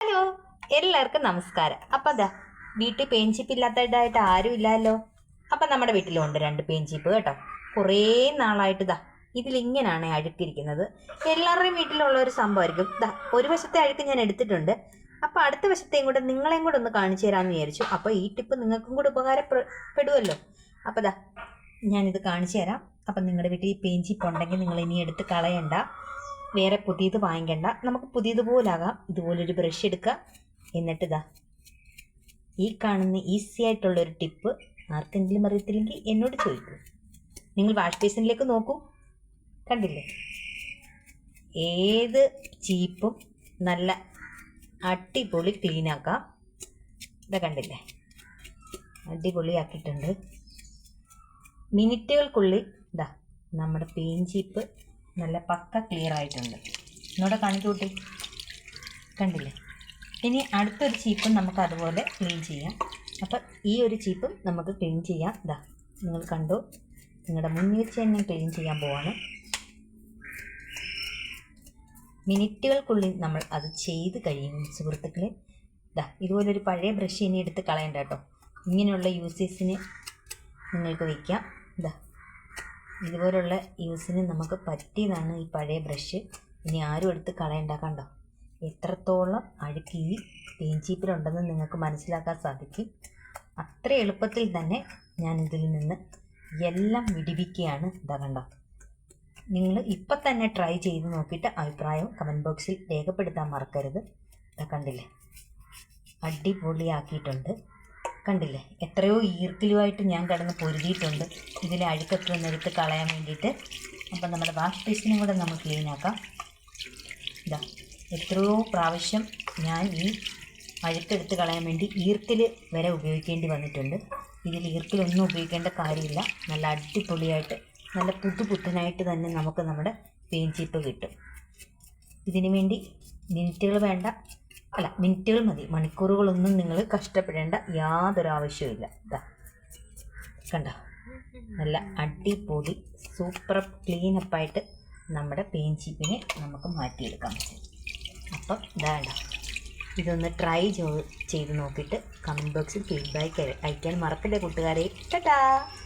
Hello എല്ലാവർക്കും നമസ്കാരം. അപ്പം അതാ വീട്ടിൽ പെയിൻചിപ്പ് ഇല്ലാത്തതായിട്ട് ആരും ഇല്ലല്ലോ? അപ്പം നമ്മുടെ വീട്ടിലുണ്ട് രണ്ട് പെയിൻചിപ്പ് കേട്ടോ. കുറേ നാളായിട്ട് ഇതാ ഇതിലിങ്ങനെയാണ് അഴുക്കിരിക്കുന്നത്. എല്ലാവരുടെയും വീട്ടിലുള്ള ഒരു സംഭവമായിരിക്കും. ദാ ഒരു വശത്തെ അഴുക്ക് ഞാൻ എടുത്തിട്ടുണ്ട്. അപ്പോൾ അടുത്ത വശത്തെയും കൂടെ നിങ്ങളെയും കൂടെ ഒന്ന് കാണിച്ചു തരാമെന്ന് വിചാരിച്ചു. അപ്പോൾ ഈ ടിപ്പ് നിങ്ങൾക്കും കൂടെ ഉപകാരപ്പെടുമല്ലോ അപ്പോൾ ദാ ഞാനിത് കാണിച്ചു തരാം. അപ്പം നിങ്ങളുടെ വീട്ടിൽ ഈ പെയിൻചിപ്പ് ഉണ്ടെങ്കിൽ നിങ്ങൾ ഇനി എടുത്ത് കളയണ്ട. വേറെ പുതിയത് വാങ്ങിക്കണ്ട. നമുക്ക് പുതിയതുപോലാകാം. ഇതുപോലൊരു ബ്രഷ് എടുക്കുക എന്നിട്ട് ഇതാ ഈ കാണുന്ന ഈസി ആയിട്ടുള്ളൊരു ടിപ്പ് ആർക്കെങ്കിലും അറിയത്തില്ലെങ്കിൽ എന്നോട് ചോദിക്കൂ. നിങ്ങൾ വാഷ് ബേസിനിലേക്ക് നോക്കൂ. കണ്ടില്ലേ? ഏത് ചീപ്പും നല്ല അടിപൊളി ക്ലീനാക്കാം ഇതാ കണ്ടില്ലേ? അടിപൊളിയാക്കിയിട്ടുണ്ട്. മിനിറ്റുകൾക്കുള്ളിൽ ഇതാ നമ്മുടെ പെയിൻ ചീപ്പ് നല്ല പക്ക ക്ലിയർ ആയിട്ടുണ്ട്. എന്നോട് കാണിച്ചു കൂട്ടി. കണ്ടില്ലേ? ഇനി അടുത്തൊരു ചീപ്പും നമുക്ക് അതുപോലെ ക്ലീൻ ചെയ്യാം. അപ്പം ഈ ഒരു ചീപ്പും നമുക്ക് ക്ലീൻ ചെയ്യാം. ഇതാ നിങ്ങൾ കണ്ടു. നിങ്ങളുടെ മുന്നിൽ വെച്ച് തന്നെ ക്ലീൻ ചെയ്യാൻ പോവാണ്. മിനിറ്റുകൾക്കുള്ളിൽ നമ്മൾ അത് ചെയ്ത് കഴിയും സുഹൃത്തുക്കളെ. ഇതാ ഇതുപോലൊരു പഴയ ബ്രഷ് ഇനി എടുത്ത് കളയണ്ട കേട്ടോ. ഇങ്ങനെയുള്ള യൂസേഴ്സിന് നിങ്ങൾക്ക് വയ്ക്കാം ഇതാ ഇതുപോലുള്ള യൂസിന് നമുക്ക് പറ്റിയതാണ് ഈ പഴയ ബ്രഷ്. ഇനി ആരും എടുത്ത് കളയണ്ട കണ്ടോ? എത്രത്തോളം അഴുക്ക് ഈ പെയിൻ നിങ്ങൾക്ക് മനസ്സിലാക്കാൻ സാധിക്കും. അത്ര എളുപ്പത്തിൽ തന്നെ ഞാൻ ഇതിൽ നിന്ന് എല്ലാം വിടിവിക്കുകയാണ്. ഇതാ കണ്ടോ? നിങ്ങൾ ഇപ്പം തന്നെ ട്രൈ ചെയ്ത് നോക്കിയിട്ട് അഭിപ്രായം കമന്റ് ബോക്സിൽ രേഖപ്പെടുത്താൻ മറക്കരുത്. ഇതാ കണ്ടില്ലേ? അടിപൊളിയാക്കിയിട്ടുണ്ട്. കണ്ടില്ലേ? എത്രയോ ഈർക്കിലുമായിട്ട് ഞാൻ കിടന്ന് പൊരുതിയിട്ടുണ്ട്. ഇതിൽ അഴുക്കൊക്കെ ഒന്ന് എടുത്ത് കളയാൻ വേണ്ടിയിട്ട്. അപ്പം നമ്മുടെ വാഷ് ബേസിനും കൂടെ നമ്മൾ ക്ലീൻ ആക്കാം. ഇതാ എത്രയോ പ്രാവശ്യം ഞാൻ ഈ അഴുക്കെടുത്ത് കളയാൻ വേണ്ടി ഈർക്കിൽ വരെ ഉപയോഗിക്കേണ്ടി വന്നിട്ടുണ്ട്. ഇതിൽ ഈർക്കിലൊന്നും ഉപയോഗിക്കേണ്ട കാര്യമില്ല. നല്ല അടിപൊളിയായിട്ട് നല്ല പുതുപുത്തനായിട്ട് തന്നെ നമുക്ക് നമ്മുടെ പെയിൻ ചീപ്പ് കിട്ടും. ഇതിനു വേണ്ടി മിനിറ്റുകൾ വേണ്ട. അല്ല മിനിറ്റുകൾ മതി. മണിക്കൂറുകളൊന്നും നിങ്ങൾ കഷ്ടപ്പെടേണ്ട യാതൊരു ആവശ്യമില്ല ഇതാ കണ്ടോ? നല്ല അടിപൊളി സൂപ്പർ ക്ലീൻ അപ്പായിട്ട് നമ്മുടെ പെയിൻ ചീപ്പിനെ നമുക്ക് മാറ്റിയെടുക്കാൻ പറ്റും അപ്പം ഇതാണ്ട ഇതൊന്ന് ട്രൈ ചെയ്ത് നോക്കിയിട്ട് കമന്റ് ബോക്സിൽ ഫീഡ്ബാക്ക് അയക്കാൻ മറക്കല്ലേ കൂട്ടുകാരെ? ടാറ്റാ